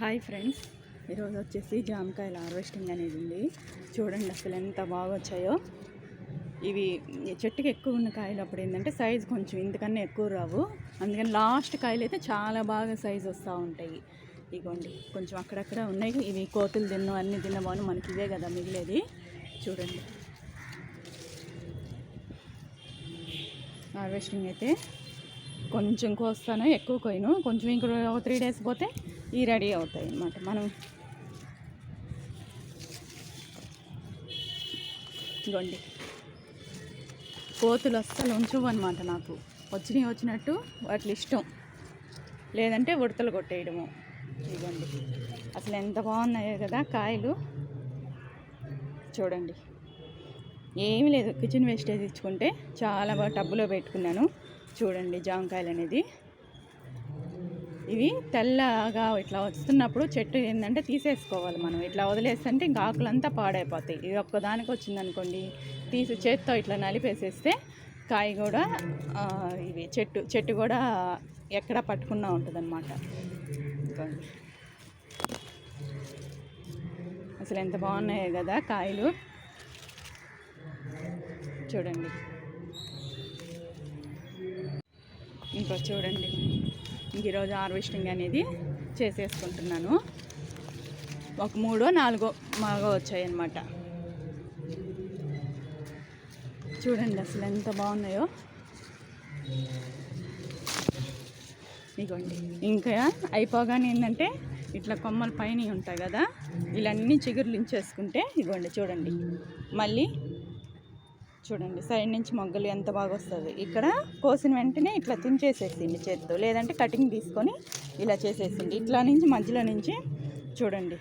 Hi friends. ఈరోజు వచ్చేసి జామకాయల harvesting అనేది ఉంది. చూడండి అసలు ఎంత బాగా వచ్చాయో. ఇవి చెట్టుకి ఎక్కువ ఉన్న కాయలు అప్పుడు ఏంటంటే సైజ్ కొంచెం ఇంతకన్నా ఎక్కువ రావు. అందుకని లాస్ట్ కాయలు అయితే చాలా బాగా సైజ్ వస్తూ ఉంటాయి. ఇగోండి కొంచెం అక్కడక్కడ ఉన్నాయి. ఇవి కోతులు తిన్న అన్ని తిన్నవాను మనకి ఇదే కదా మిగిలేది. చూడండి. హార్వెస్టింగ్ అయితే కొంచెం కోస్తాను ఎక్కువ కోయను కొంచెం ఇంకో త్రీ డేస్ పోతే ఈ రెడీ అవుతాయి అన్నమాట మనం ఇగోండి కోతులు అస్సలు ఉంచవు అనమాట నాకు. వచ్చినవి వచ్చినట్టు వాటి ఇష్టం. లేదంటే ఉడతలు కొట్టేయడము. ఇవ్వండి అసలు ఎంత బాగున్నాయో కదా కాయలు. చూడండి. ఏమీ లేదు. కిచెన్ వేస్టేజ్ ఇచ్చుకుంటే చాలా బాగా టబ్బులో పెట్టుకున్నాను. చూడండి జామకాయలు అనేది ఇవి తెల్లగా ఇట్లా వస్తున్నప్పుడు చెట్టు ఏంటంటే తీసేసుకోవాలి మనం. ఇట్లా వదిలేస్తుంటే ఇంకా ఆకులంతా పాడైపోతాయి. ఇది ఒక్కదానికి వచ్చిందనుకోండి తీసి చేత్తో ఇట్లా నలిపేసేస్తే కాయ కూడా ఇవి చెట్టు చెట్టు కూడా ఎక్కడ పట్టుకున్నా ఉంటుందన్నమాట. అసలు ఎంత బాగున్నాయో కదా కాయలు. చూడండి. ఇంకో చూడండి. ఈరోజు హార్వెస్టింగ్ అనేది చేసేసుకుంటున్నాను. ఒక మూడో నాలుగో మాగో వచ్చాయి అన్నమాట చూడండి అసలు ఎంత బాగున్నాయో. ఇగోండి ఇంకా అయిపోగానే ఏంటంటే ఇట్లా కొమ్మల పైన ఉంటాయి కదా ఇలాన్నీ చిగురులు ఇంచేసుకుంటే ఇగోండి చూడండి. మళ్ళీ చూడండి సైడ్ నుంచి మొగ్గలు ఎంత బాగా వస్తుంది. ఇక్కడ కోసిన వెంటనే ఇట్లా తుంచేసేసింది చేత్తో లేదంటే కటింగ్ తీసుకొని ఇలా చేసేసింది. ఇట్లా నుంచి మధ్యలో నుంచి చూడండి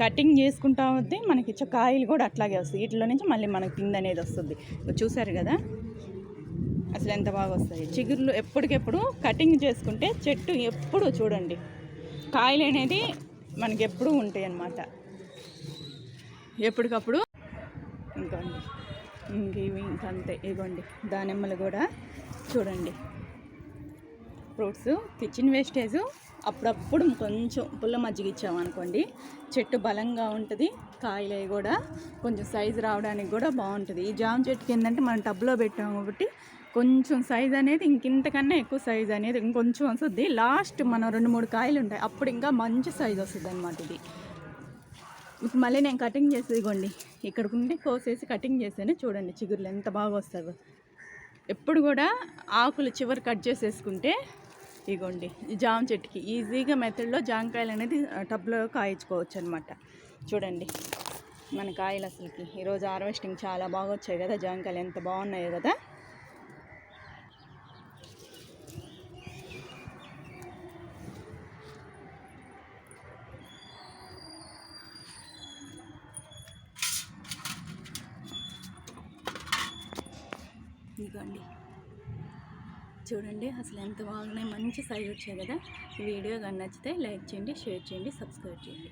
కటింగ్ చేసుకుంటా వద్దే మనకి కాయలు కూడా అట్లాగే వస్తాయి. వీటిలో నుంచి మళ్ళీ మనకి పిండి అనేది వస్తుంది. చూసారు కదా? అసలు ఎంత బాగా వస్తాయి. చిగుర్లు ఎప్పటికెప్పుడు కటింగ్ చేసుకుంటే చెట్టు ఎప్పుడు చూడండి కాయలు అనేది మనకి ఎప్పుడు ఉంటాయి అన్నమాట ఎప్పటికప్పుడు? ఇంకా ఇంకేమి ఇంకంతే. ఇవ్వండి దానిమ్మలు కూడా చూడండి. ఫ్రూట్స్ కిచెన్ వేస్టేజ్ అప్పుడప్పుడు కొంచెం పుల్ల మజ్జిగ ఇచ్చామనుకోండి చెట్టు బలంగా ఉంటుంది కాయలు అవి కూడా కొంచెం సైజు రావడానికి కూడా బాగుంటుంది. ఈ జామ చెట్టుకి ఏంటంటే మనం టబ్లో పెట్టాము కాబట్టి కొంచెం సైజ్ అనేది ఇంకింతకన్నా ఎక్కువ సైజ్ అనేది ఇంకొంచెం వస్తుంది. లాస్ట్ మనం రెండు మూడు కాయలు ఉంటాయి అప్పుడు ఇంకా మంచి సైజ్ వస్తుంది అనమాట ఇది. ఇప్పుడు మళ్ళీ నేను కటింగ్ చేసి ఇగోండి. ఇక్కడ ఉండి కోసేసి కటింగ్ చేసాను చూడండి చిగురులు ఎంత బాగా వస్తుందో ఎప్పుడు కూడా ఆకులు చివరి కట్ చేసేసుకుంటే ఇగోండి ఈ జామ చెట్టుకి ఈజీగా మెథడ్లో జామకాయలు అనేది టబ్లో కాయించుకోవచ్చు అనమాట చూడండి మన కాయలు అసలుకి. ఈరోజు హార్వెస్టింగ్ చాలా బాగా వచ్చాయి కదా జామకాయలు ఎంత బాగున్నాయో కదా. ఇదిగోండి. చూడండి అసలు ఎంత బాగున్నాయి. మంచి సైజ్ వచ్చాయి కదా. వీడియో కానీ నచ్చితే లైక్ చేయండి షేర్ చేయండి సబ్స్క్రైబ్ చేయండి.